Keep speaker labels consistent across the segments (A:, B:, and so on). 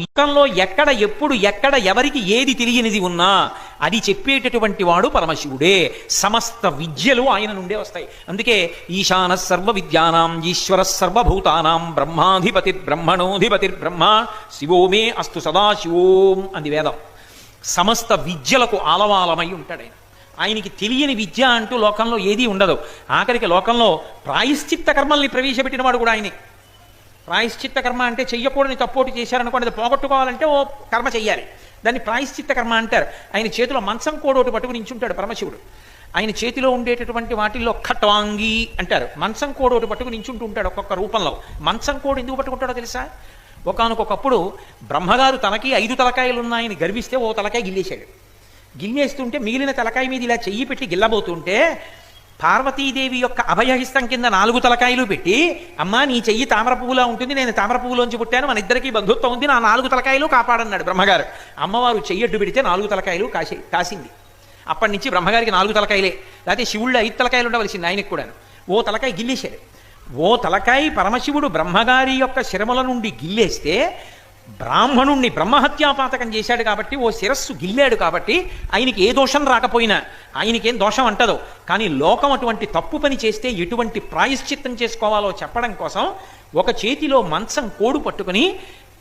A: లోకంలో ఎక్కడ ఎప్పుడు ఎక్కడ ఎవరికి ఏది తెలియనిది ఉన్నా అది చెప్పేటటువంటి వాడు పరమశివుడే. సమస్త విద్యలు ఆయన నుండే వస్తాయి. అందుకే ఈశాన సర్వ విద్యానాం ఈశ్వర సర్వభూతానాం బ్రహ్మాధిపతి బ్రహ్మణోధిపతి బ్రహ్మ శివోమే అస్తు సదాశివోం అంది వేదం. సమస్త విద్యలకు ఆలవాలమై ఉంటాడు ఆయన. ఆయనకి తెలియని విద్య అంటూ లోకంలో ఏదీ ఉండదు. ఆఖరికి లోకంలో ప్రాయశ్చిత్త కర్మల్ని ప్రవేశపెట్టిన వాడు కూడా ఆయనే. ప్రాయశ్చిత్త కర్మ అంటే చెయ్యకూడని తప్పోటు చేశారనుకోండి అది పోగొట్టుకోవాలంటే ఓ కర్మ చెయ్యాలి. దాన్ని ప్రాయశ్చిత్త కర్మ అంటారు. ఆయన చేతిలో మంచం కోడోటి పట్టుకుని నించుంటాడు పరమశివుడు. ఆయన చేతిలో ఉండేటటువంటి వాటిల్లో ఖట్వాంగి అంటారు. మంచం కోడోటి పట్టుకుని నించుంటూ ఉంటాడు ఒక్కొక్క రూపంలో. మంచం కోడు ఎందుకు పట్టుకుంటాడో తెలుసా? ఒకనకొకప్పుడు బ్రహ్మగారు తనకి ఐదు తలకాయలు ఉన్నాయని గర్విస్తే ఓ తలకాయ గిల్లేశాడు. గిల్లేస్తుంటే మిగిలిన తలకాయ మీద ఇలా చెయ్యి పెట్టి గిల్లబోతుంటే పార్వతీదేవి యొక్క అభయహిస్తం కింద నాలుగు తలకాయలు పెట్టి అమ్మా నీ చెయ్యి తామర పువ్వులా ఉంటుంది నేను తామర పువ్వులోంచి పుట్టాను మన ఇద్దరికి బంధుత్వం ఉంది నా నాలుగు తలకాయలు కాపాడన్నాడు బ్రహ్మగారు. అమ్మవారు చెయ్యడ్డు పెడితే నాలుగు తలకాయలు కాసి కాసింది. అప్పటి నుంచి బ్రహ్మగారికి నాలుగు తలకాయలే. లేకపోతే శివుళ్ళు ఐదు తలకాయలు ఉండవలసింది ఆయనకు కూడాను. ఓ తలకాయ గిల్లేశాడు. ఓ తలకాయ పరమశివుడు బ్రహ్మగారి యొక్క శిరముల నుండి గిల్లేస్తే బ్రాహ్మణుణ్ణి బ్రహ్మహత్యాపాతకం చేశాడు కాబట్టి ఓ శిరస్సు గిల్లాడు కాబట్టి ఆయనకి ఏ దోషం రాకపోయినా ఆయనకేం దోషం అంటదో. కానీ లోకం అటువంటి తప్పు పని చేస్తే ఎటువంటి ప్రాయశ్చిత్తం చేసుకోవాలో చెప్పడం కోసం ఒక చేతిలో మంచం కోడు పట్టుకుని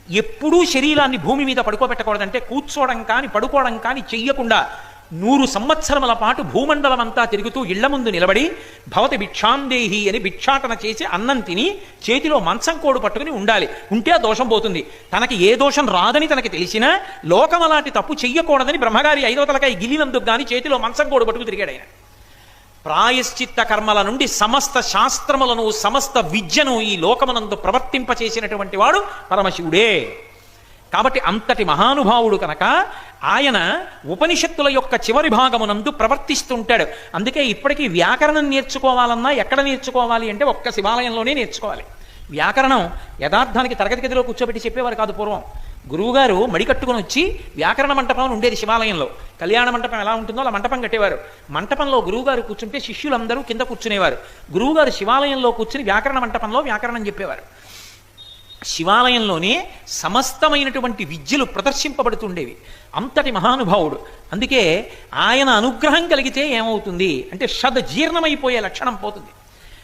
A: ఎప్పుడూ శరీరాన్ని భూమి మీద పడుకోబెట్టకూడదంటే కూర్చోవడం కానీ పడుకోవడం కానీ చెయ్యకుండా నూరు సంవత్సరముల పాటు భూమండలం అంతా తిరుగుతూ ఇళ్ళ ముందు నిలబడి భవతి భిక్షాందేహి అని భిక్షాటన చేసి అన్నం తిని చేతిలో మంచం కోడు పట్టుకుని ఉండాలి. ఉంటే ఆ దోషం పోతుంది. తనకి ఏ దోషం రాదని తనకి తెలిసినా లోకం అలాంటి తప్పు చెయ్యకూడదని బ్రహ్మగారి ఐదో తలకాయ గిలినందుకు గాని చేతిలో మంచం కోడు పట్టుకు తిరిగాడు ఆయన. ప్రాయశ్చిత్త కర్మల నుండి సమస్త శాస్త్రములను సమస్త విద్యను ఈ లోకమునందు ప్రవర్తింపచేసినటువంటి వాడు పరమశివుడే. కాబట్టి అంతటి మహానుభావుడు కనుక ఆయన ఉపనిషత్తుల యొక్క చివరి భాగమునందు ప్రవర్తిస్తుంటాడు. అందుకే ఇప్పటికీ వ్యాకరణం నేర్చుకోవాలన్నా ఎక్కడ నేర్చుకోవాలి అంటే ఒక్క శివాలయంలోనే నేర్చుకోవాలి. వ్యాకరణం యథార్థానికి తరగతి గదిలో కూర్చోబెట్టి చెప్పేవారు కాదు పూర్వం. గురువుగారు మడికట్టుకుని వచ్చి వ్యాకరణ మంటపం ఉండేది శివాలయంలో. కళ్యాణ మంటపం ఎలా ఉంటుందో అలా మంటపం కట్టేవారు. మంటపంలో గురువుగారు కూర్చుంటే శిష్యులందరూ కింద కూర్చునేవారు. గురువుగారు శివాలయంలో కూర్చుని వ్యాకరణ మంటపంలో వ్యాకరణం చెప్పేవారు. శివాలయంలోనే సమస్తమైనటువంటి విద్యలు ప్రదర్శింపబడుతుండేవి. అంతటి మహానుభావుడు. అందుకే ఆయన అనుగ్రహం కలిగితే ఏమవుతుంది? అంటే షద్ జీర్ణమైపోయే లక్షణం పోతుంది.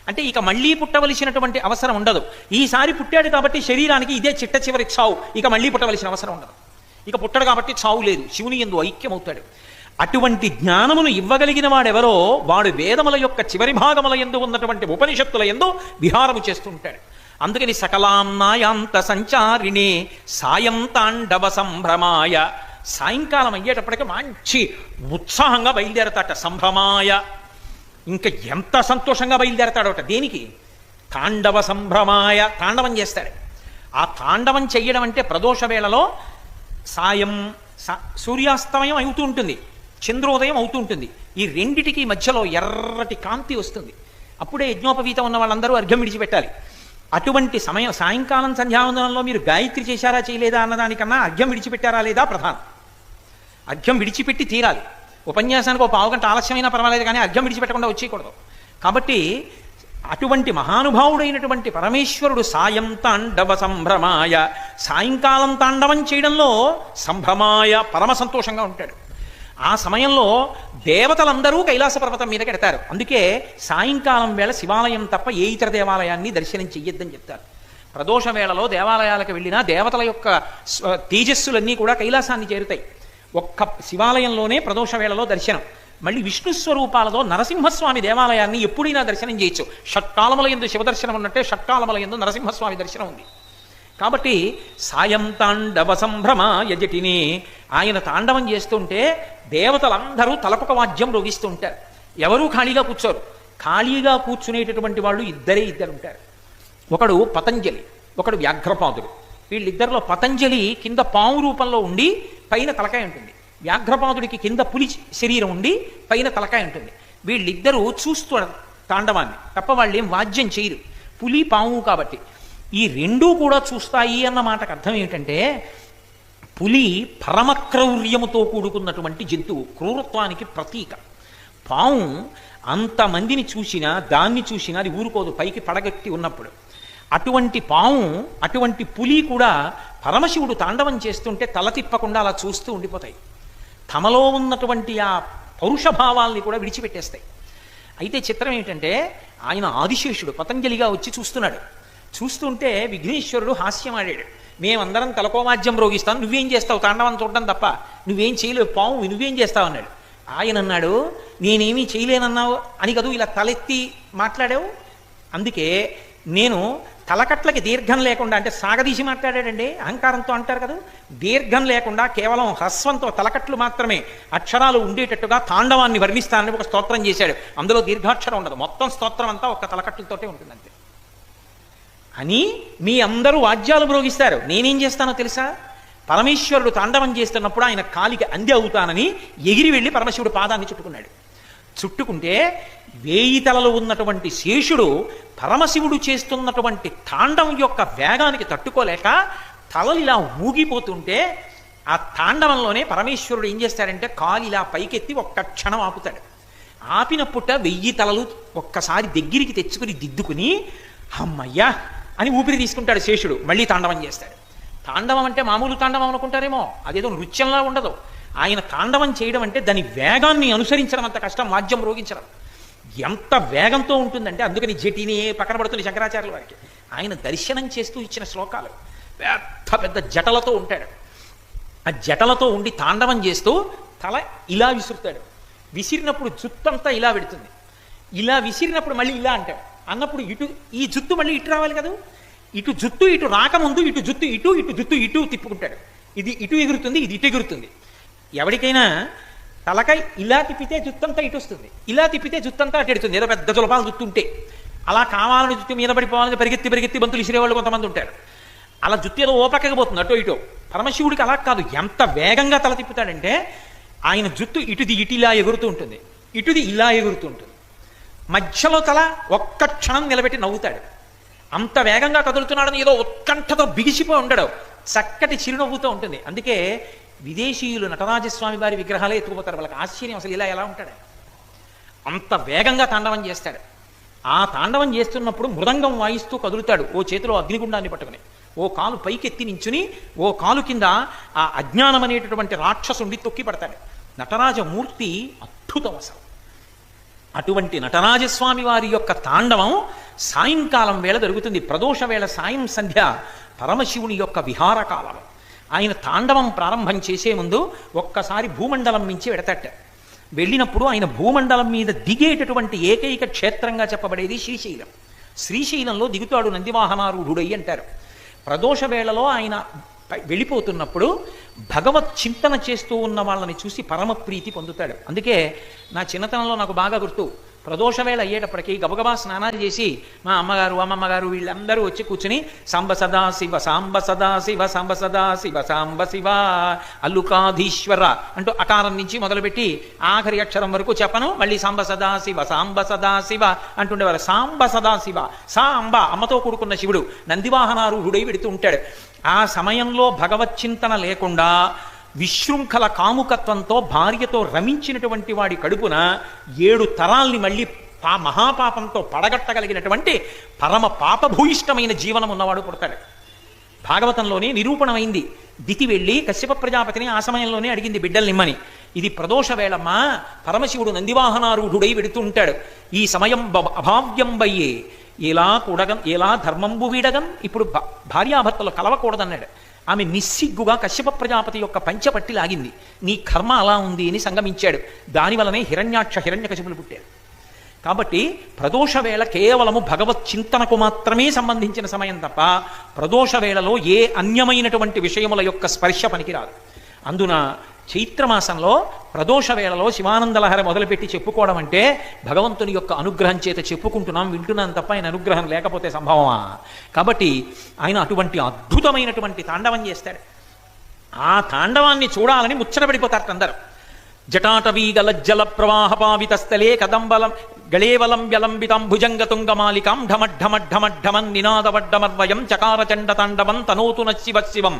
A: అంటే ఇక మళ్ళీ పుట్టవలసినటువంటి అవసరం ఉండదు. ఈసారి పుట్టాడు కాబట్టి శరీరానికి ఇదే చిట్ట చివరి చావు. ఇక మళ్ళీ పుట్టవలసిన అవసరం ఉండదు. ఇక పుట్టడు కాబట్టి చావు లేదు. శివుని ఎందు ఐక్యమవుతాడు. అటువంటి జ్ఞానమును ఇవ్వగలిగిన వాడెవరో వాడు వేదముల యొక్క చివరి భాగముల ఎందు ఉన్నటువంటి ఉపనిషత్తుల ఎందు విహారము చేస్తుంటాడు అందుకని సకలాంనాయాంత సంచారిణి సాయం తాండవ సంభ్రమాయ. సాయంకాలం అయ్యేటప్పటికి మంచి ఉత్సాహంగా బయలుదేరతాట సంభ్రమాయ. ఇంకా ఎంత సంతోషంగా బయలుదేరతాడోట దేనికి? తాండవ సంభ్రమాయ. తాండవం చేస్తాడు. ఆ తాండవం చెయ్యడం అంటే ప్రదోష వేళలో సాయం సూర్యాస్తమయం అవుతూ ఉంటుంది. చంద్రోదయం అవుతూ ఉంటుంది. ఈ రెండిటికి మధ్యలో ఎర్రటి కాంతి వస్తుంది. అప్పుడే యజ్ఞోపవీతం ఉన్న వాళ్ళందరూ అర్ఘ్యం విడిచిపెట్టాలి. అటువంటి సమయం సాయంకాలం సంధ్యావందనంలో మీరు గాయత్రి చేశారా చేయలేదా అన్నదానికన్నా అర్ఘ్యం విడిచిపెట్టారా లేదా ప్రధానం. అర్ఘ్యం విడిచిపెట్టి తీరాలి. ఉపన్యాసానికి ఒక పావుగంట ఆలస్యమైనా పర్వాలేదు కానీ అర్ఘ్యం విడిచిపెట్టకుండా వచ్చేయకూడదు. కాబట్టి అటువంటి మహానుభావుడైనటువంటి పరమేశ్వరుడు సాయం తాండవ సంభ్రమాయ సాయంకాలం తాండవం చేయడంలో సంభ్రమాయ పరమ సంతోషంగా ఉంటాడు. ఆ సమయంలో దేవతలందరూ కైలాస పర్వతం మీద కెడతారు. అందుకే సాయంకాలం వేళ శివాలయం తప్ప ఏ ఇతర దేవాలయాన్ని దర్శనం చెయ్యొద్దని చెప్తారు. ప్రదోష వేళలో దేవాలయాలకు వెళ్ళినా దేవతల యొక్క తేజస్సులన్నీ కూడా కైలాసాన్ని చేరుతాయి. ఒక్క శివాలయంలోనే ప్రదోష వేళలో దర్శనం. మళ్ళీ విష్ణు స్వరూపాలతో నరసింహస్వామి దేవాలయాన్ని ఎప్పుడైనా దర్శనం చేయొచ్చు. షట్కాలముల ఎందు శివదర్శనం ఉన్నట్టే షట్కాలముల ఎందు నరసింహస్వామి దర్శనం ఉంది. కాబట్టి సాయం తాండవ సంభ్రమ యజటిని ఆయన తాండవం చేస్తుంటే దేవతలందరూ తలకొక వాద్యం రోగిస్తుంటారు. ఎవరూ ఖాళీగా కూర్చోరు. ఖాళీగా కూర్చునేటటువంటి వాళ్ళు ఇద్దరే ఇద్దరు ఉంటారు. ఒకడు పతంజలి ఒకడు వ్యాఘ్రపాదుడు. వీళ్ళిద్దరిలో పతంజలి కింద పాము రూపంలో ఉండి పైన తలకాయ ఉంటుంది. వ్యాఘ్రపాదుడికి కింద పులి శరీరం ఉండి పైన తలకాయ ఉంటుంది. వీళ్ళిద్దరూ చూస్తూ తాండవాన్ని. తప్ప వాళ్ళు ఏం వాద్యం చేయరు. పులి పాము కాబట్టి. ఈ రెండూ కూడా చూస్తాయి అన్న మాటకు అర్థం ఏమిటంటే పులి పరమక్రౌర్యముతో కూడుకున్నటువంటి జంతువు క్రూరత్వానికి ప్రతీక. పాము అంతమందిని చూసినా దాన్ని చూసినా అది ఊరుకోదు పైకి పడగట్టి ఉన్నప్పుడు. అటువంటి పాము అటువంటి పులి కూడా పరమశివుడు తాండవం చేస్తుంటే తల తిప్పకుండా అలా చూస్తూ ఉండిపోతాయి. తమలో ఉన్నటువంటి ఆ పౌరుష భావాల్ని కూడా విడిచిపెట్టేస్తాయి. అయితే చిత్రం ఏంటంటే ఆయన ఆదిశేషుడు పతంజలిగా వచ్చి చూస్తున్నాడు. చూస్తుంటే విఘ్నేశ్వరుడు హాస్యం ఆడాడు మేమందరం తలకోమాజ్యం రోగిస్తాం. నువ్వేం చేస్తావు? తాండవం చూడడం తప్ప నువ్వేం చేయలేవు. పాము నువ్వేం చేస్తావు అన్నాడు. ఆయన అన్నాడు నేనేమీ చేయలేనన్నావు అని కదూ ఇలా తలెత్తి మాట్లాడావు. అందుకే నేను తలకట్లకి దీర్ఘం లేకుండా అంటే సాగదీసి మాట్లాడాడండి. అహంకారంతో అంటారు కదా. దీర్ఘం లేకుండా కేవలం హ్రస్వంతో తలకట్లు మాత్రమే అక్షరాలు ఉండేటట్టుగా తాండవాన్ని వర్ణిస్తానని ఒక స్తోత్రం చేశాడు. అందులో దీర్ఘాక్షరం ఉండదు. మొత్తం స్తోత్రం అంతా ఒక తలకట్లతోటే ఉంటుంది అంతే అని మీ అందరూ వాద్యాలు మ్రోగిస్తారు. నేనేం చేస్తానో తెలుసా? పరమేశ్వరుడు తాండవం చేస్తున్నప్పుడు ఆయన కాలికి అంది అవుతానని ఎగిరి వెళ్ళి పరమశివుడు పాదాన్ని చుట్టుకున్నాడు. చుట్టుకుంటే వేయి తలలు ఉన్నటువంటి శేషుడు పరమశివుడు చేస్తున్నటువంటి తాండవం యొక్క వేగానికి తట్టుకోలేక తలలు ఇలా ఊగిపోతుంటే ఆ తాండవంలోనే పరమేశ్వరుడు ఏం చేస్తాడంటే కాలు ఇలా పైకెత్తి ఒక్క క్షణం ఆపుతాడు. ఆపినప్పుట వెయ్యి తలలు ఒక్కసారి దగ్గరికి తెచ్చుకుని దిద్దుకుని అమ్మయ్యా అని ఊపిరి తీసుకుంటాడు శేషుడు. మళ్ళీ తాండవం చేస్తాడు. తాండవం అంటే మామూలు తాండవం అనుకుంటారేమో? అదేదో నృత్యంలా ఉండదు. ఆయన తాండవం చేయడం అంటే దాని వేగాన్ని అనుసరించడం అంత కష్టం వాద్యం రోగించడం. ఎంత వేగంతో ఉంటుందంటే అందుకని జటిని పక్కన పడుతుంది శంకరాచార్యుల వారికి. ఆయన దర్శనం చేస్తూ ఇచ్చిన శ్లోకాలు. పెద్ద పెద్ద జటలతో ఉంటాడు. ఆ జటలతో ఉండి తాండవం చేస్తూ తల ఇలా విసురుతాడు. విసిరినప్పుడు జుత్తంతా ఇలా పెడుతుంది. ఇలా విసిరినప్పుడు మళ్ళీ ఇలా అంటాడు. అన్నప్పుడు ఇటు ఈ జుత్తు మళ్ళీ ఇటు రావాలి కదా? ఇటు జుత్తు ఇటు రాకముందు ఇటు జుత్తు ఇటు ఇటు జుత్తు ఇటు తిప్పుకుంటాడు. ఇది ఇటు ఎగురుతుంది ఇది ఇటు ఎగురుతుంది. ఎవరికైనా తలకాయ ఇలా తిప్పితే జుత్తంతా ఇటు వస్తుంది. ఇలా తిప్పితే జుత్తంతా అటు ఎడుతుంది. ఏదో పెద్ద జులపాలు జుత్తుంటే. అలా కావాలని జుత్తు మీద పడిపోవాలని పరిగెత్తి పరిగెత్తి బంతులు ఇసిరేవాళ్ళు కొంతమంది ఉంటారు. అలా జుత్తు ఏదో ఓపక్కకి పోతుంది అటో ఇటో. పరమశివుడికి అలా కాదు. ఎంత వేగంగా తల తిప్పుతాడంటే ఆయన జుత్తు ఇటుది ఇటు ఇలా ఎగురుతూ ఉంటుంది. ఇటుది ఇలా ఎగురుతూ ఉంటుంది. మధ్యలో తల ఒక్క క్షణం నిలబెట్టి నవ్వుతాడు. అంత వేగంగా కదులుతున్నాడని ఏదో ఉత్కంఠతో బిగిసిపోయి ఉండడు. చక్కటి చిరునవ్వుతో ఉంటుంది. అందుకే విదేశీయులు నటరాజస్వామి వారి విగ్రహాలే ఎత్తుకుపోతారు. వాళ్ళకి ఆశ్చర్యం అసలు ఇలా ఎలా ఉంటాడు? అంత వేగంగా తాండవం చేస్తాడు. ఆ తాండవం చేస్తున్నప్పుడు మృదంగం వాయిస్తూ కదులుతాడు ఓ చేతిలో అగ్నిగుండాన్ని పట్టుకుని. ఓ కాలు పైకెత్తి నించుని ఓ కాలు కింద ఆ అజ్ఞానం అనేటటువంటి రాక్షసుండి తొక్కి పడతాడు నటరాజమూర్తి అద్భుతం అసలు అటువంటి నటరాజస్వామి వారి యొక్క తాండవం సాయంకాలం వేళ జరుగుతుంది. ప్రదోష వేళ సాయం సంధ్య పరమశివుని యొక్క విహార కాలం ఆయన తాండవం ప్రారంభం చేసే ముందు ఒక్కసారి భూమండలం నుంచి వెడతట్ట. వెళ్ళినప్పుడు ఆయన భూమండలం మీద దిగేటటువంటి ఏకైక క్షేత్రంగా చెప్పబడేది శ్రీశైలం. శ్రీశైలంలో దిగుతాడు నందివాహనారూఢుడై అంటారు. ప్రదోష వేళలో ఆయన వెళ్ళిపోతున్నప్పుడు భగవత్ చింతన చేస్తూ ఉన్న వాళ్ళని చూసి పరమ ప్రీతి పొందుతాడు. అందుకే నా చిన్నతనంలో నాకు బాగా గుర్తు. ప్రదోష వేళ గబగబా స్నానాలు చేసి మా అమ్మగారు అమ్మమ్మగారు వీళ్ళందరూ వచ్చి కూర్చుని సాంబ సదా శివ సాంబ సదా శివ సాంబ సదా శివ సాంబ శివ అల్లుకాధీశ్వర అంటూ అకారం నుంచి మొదలుపెట్టి ఆఖరి అక్షరం వరకు చెప్పను. మళ్ళీ సాంబ సదా శివ సాంబ సదా శివ అంటుండేవారు. సాంబ సదా శివ సాంబ అమ్మతో కూడుకున్న శివుడు నందివాహనారూఢుడై వెడుతూ ఉంటాడు. ఆ సమయంలో భగవచ్చింతన లేకుండా విశృంఖల కాముకత్వంతో భార్యతో రమించినటువంటి వాడి కడుపున ఏడు తరాల్ని మళ్ళీ పా మహాపాపంతో పడగట్టగలిగినటువంటి పరమ పాపభూయిష్టమైన జీవనం ఉన్నవాడు పుడతాడు. భాగవతంలోనే నిరూపణమైంది. దితి వెళ్ళి కశ్యప ప్రజాపతిని ఆ సమయంలోనే అడిగింది బిడ్డల్నిమ్మని ఇది ప్రదోష వేళమ్మా పరమశివుడు నందివాహనారూఢుడై వెడుతుంటాడు ఈ సమయం బ- అభావ్యం బయ్యే ఎలా కూడగం ఎలా ధర్మంబు వీడగం? ఇప్పుడు భా- భార్యాభర్తలు కలవకూడదన్నాడు. ఆమె నిస్సిగ్గుగా కశ్యప ప్రజాపతి యొక్క పంచపట్టి లాగింది. నీ కర్మ అలా ఉంది అని సంగమించాడు. దానివలనే హిరణ్యాక్ష హిరణ్యకశిపులు పుట్టారు. కాబట్టి ప్రదోష వేళ కేవలము భగవత్ చింతనకు మాత్రమే సంబంధించిన సమయం తప్ప ప్రదోష వేళలో ఏ అన్యమైనటువంటి విషయముల యొక్క స్పర్శ పనికిరాదు. అందున చైత్రమాసంలో ప్రదోష వేళలో శివానందలహర మొదలుపెట్టి చెప్పుకోవడం అంటే భగవంతుని యొక్క అనుగ్రహం చేత చెప్పుకుంటున్నాం వింటున్నాం తప్ప ఆయన అనుగ్రహం లేకపోతే సంభవమా? కాబట్టి ఆయన అటువంటి అద్భుతమైనటువంటి తాండవం చేస్తాడు. ఆ తాండవాన్ని చూడాలని ముచ్చటపడిపోతారు అందరూ జటాటవీ జల ప్రవాహ పావిత స్థలే కదంబలం. గళేవలం వ్యలంబితం భుజంగతుంగమాలికాం ఢమఢమఢమఢమన్ నినాదవడ్డమర్వయం చకారచండతాండవం తనోతు నశివ శివం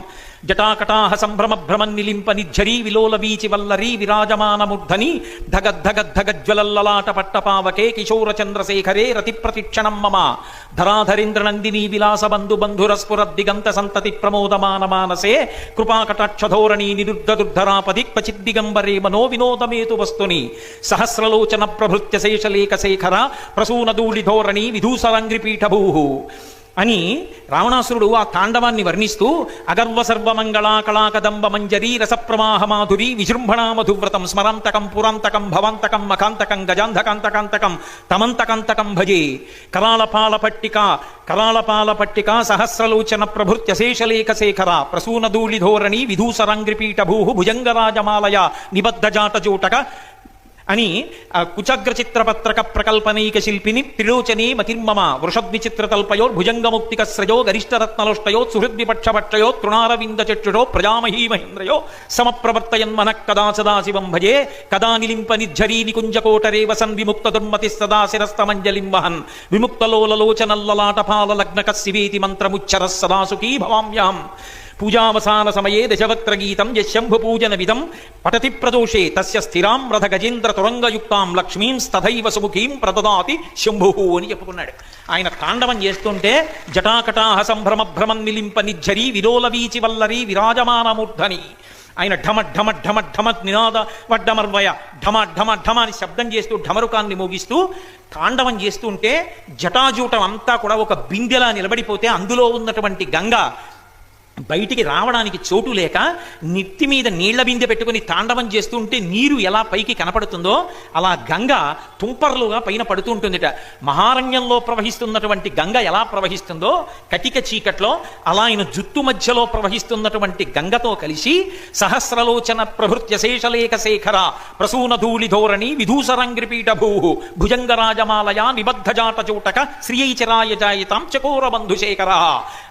A: జటాకటాహ సంభ్రమ భ్రమం నిలింప నిఝరీ విలోల వీచి వల్లరీ విరాజమానమూర్ధని ధగద్ధగద్ధగజ్వలల్లలాట పట్టపావకే కిశోరచంద్రశేఖరే రతి ప్రతిక్షణం మమ. ధరాధరేంద్ర నందిని విలాస బంధు బంధుర దిగంత సంతతి ప్రమోదమాన మానసే కృపాకటాక్షధోరణి నిరుద్ధదుర్ధరాపది క్వచిద్దిగంబరే మనో వినోదమేతు వస్తుని. సహస్రలోచన ప్రభృత్య శేషలేఖ శేఖర ప్రసూనధూళి ధోరణి విధూసరంగ్రిపీఠభూ అని రావణాసురుడు ఆ తాండవాన్ని వర్ణిస్తూ అగర్వ సర్వమంగళాకళాకదంబ మంజరీ రసప్రవాహ మాధురి విజృంభణా మధువ్రతం స్మరంతకం పురంతకం భవంతకం మఖాంతకం గజాంధకాంతకాంతకం తమంతకంతకం భజే కరాళపాల పట్టిక కరాళపాల పట్టిక సహస్రలోచన ప్రభృత్య శేషలేఖ శేఖర ప్రసూనధూళి ధోరణి విధూసరంగ్రిపీఠభూ భుజంగరాజమాలయ నిబద్ధజాటజూటక అని కుచగ్ర చిత్రపత్రక ప్రకల్పనైక శిల్పిని త్రిలోచనీ మతిర్మమ వృషద్విచిత్రతల్పయో భుజంగముక్తిక శ్రయో గరిష్టరత్నలోష్టయో సుహృద్విపక్షపక్షయో తృణారవింద చక్షురో ప్రజామహీ మహేంద్రయో సమప్రవర్తయన్మన కదా సదాశివం భజే కదా నిలింప నిర్ఝరీ నికుంజకోటరే సన్ విముక్త దుర్మతి సదా శిరస్తమంజలిం వహన్ విముక్తలోలలోచనల్లలాటపాల లగ్నక శివేతి మంత్రముచ్చర సదాసుఖీ భవామ్యాం పూజావసాన సమయే దశవక్త్రగీతం యశంభుపూజన విధం పటతి ప్రదోషే తస్య స్థిరాం రథ గజేంద్ర తురంగయుక్తాం లక్ష్మీం స్తథైవ సుముఖీం ప్రదదాతి శంభు అని చెప్పుకున్నాడు. ఆయన తాండవం చేస్తుంటే జటాకటాహ సంభ్రమ భ్రమం నిలింప నిజ్జరి విలోల వీచి వల్లరి విరాజమానమూర్ధని. ఆయన ఢమ ఢమ ఢమ ఢమ నినాద వడ్డమర్వయ ఢమ ఢమ ఢమ అని శబ్దం చేస్తూ ఢమరుకాన్ని మోగిస్తూ తాండవం చేస్తుంటే జటాజూటం అంతా కూడా ఒక బిందెలా నిలబడిపోతే అందులో ఉన్నటువంటి గంగ బయటికి రావడానికి చోటు లేక నిత్తి మీద నీళ్ళ బిందె పెట్టుకుని తాండవం చేస్తుంటే నీరు ఎలా పైకి కనపడుతుందో అలా గంగ తుంపర్లుగా పైన పడుతూ ఉంటుందిట. మహారణ్యంలో ప్రవహిస్తున్నటువంటి గంగ ఎలా ప్రవహిస్తుందో కటిక చీకట్లో అలా ఆయన జుత్తు మధ్యలో ప్రవహిస్తున్నటువంటి గంగతో కలిసి సహస్రలోచన ప్రభృత్య శేషలేఖ శేఖర ప్రసూన ధూళి ధోరణి విధూసరంగ్రిపీఠ భూ భుజంగరాజమాలయ నిబద్ధజాట చూటక శ్రీయైచరాయ జాయితాం చకోర బంధుశేఖర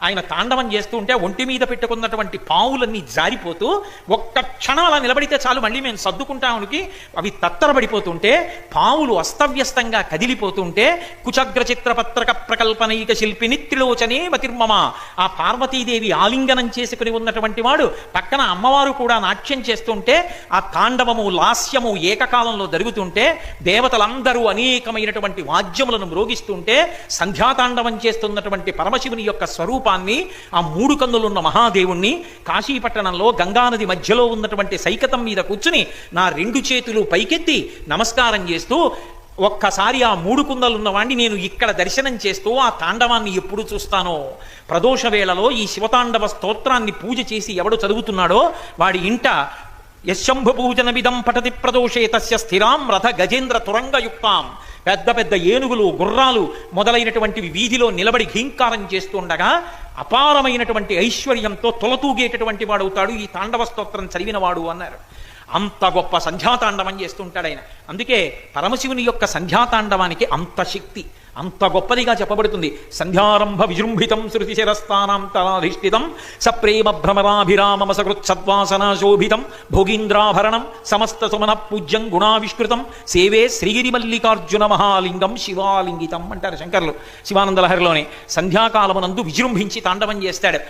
A: ఆయన తాండవం చేస్తుంటే ఒంటి మీద పెట్టుకున్నటువంటి పావులన్నీ జారిపోతూ ఒక్క క్షణం అలా నిలబడితే చాలు మళ్ళీ మేము సర్దుకుంటామునికి అవి తత్తరబడిపోతుంటే పావులు అస్తవ్యస్తంగా కదిలిపోతుంటే కుచగ్ర చిత్రపత్రక ప్రకల్పనైక శిల్పిని త్రిలోచనే మతిర్మమ. ఆ పార్వతీదేవి ఆలింగనం చేసుకుని ఉన్నటువంటి వాడు పక్కన అమ్మవారు కూడా నాట్యం చేస్తుంటే ఆ తాండవము లాస్యము ఏకకాలంలో జరుగుతుంటే దేవతలందరూ అనేకమైనటువంటి వాద్యములను మ్రోగిస్తుంటే సంధ్యాతాండవం చేస్తున్నటువంటి పరమశివుని యొక్క స్వరూపాన్ని ఆ మూడు కన్నులున్న మహాదేవుణ్ణి కాశీపట్టణంలో గంగానది మధ్యలో ఉన్నటువంటి సైకతం మీద కూర్చుని నా రెండు చేతులు పైకెత్తి నమస్కారం చేస్తూ ఒక్కసారి ఆ మూడు కుందలున్నవాణ్ణి నేను ఇక్కడ దర్శనం చేస్తూ ఆ తాండవాన్ని ఎప్పుడు చూస్తానో? ప్రదోష వేళలో ఈ శివతాండవ స్తోత్రాన్ని పూజ చేసి ఎవడు చదువుతున్నాడో వాడి ఇంట యశంభుభూజనమిదం పఠతి పటతి ప్రదోషే తస్య స్థిరాం రథ గజేంద్ర తురంగయుక్తాం. పెద్ద పెద్ద ఏనుగులు గుర్రాలు మొదలైనటువంటివి వీధిలో నిలబడి ఘీంకారం చేస్తుండగా అపారమైనటువంటి ఐశ్వర్యంతో తొలతూగేటటువంటి వాడవుతాడు. ఈ తాండవ స్తోత్రం చదివినవాడు అన్నారు. అంత గొప్ప సంధ్యాతాండవం చేస్తుంటాడు ఆయన. అందుకే పరమశివుని యొక్క సంధ్యాతాండవానికి అంత శక్తి అంత గొప్పదిగా చెప్పబడుతుంది. సంధ్యారంభ విజృంభితం శృతి శిరస్థానాంతరాధిష్ఠితం సప్రేమ భ్రమరాభిరామమ సకృత్సద్వాసనా శోభితం భోగీంద్రాభరణం సమస్త సుమన పూజ్యం గుణావిష్కృతం సేవే శ్రీగిరి మల్లికార్జున మహాలింగం శివాలింగితం అంటారు శంకర్లు శివానందలహరిలోనే. సంధ్యాకాలమునందు విజృంభించి తాండవం చేస్తాడు.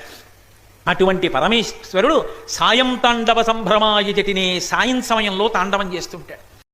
A: అటువంటి పరమేశ్వరుడు సాయం తాండవ సంభ్రమాయ జటినే సాయం సమయంలో తాండవం చేస్తుంటాడు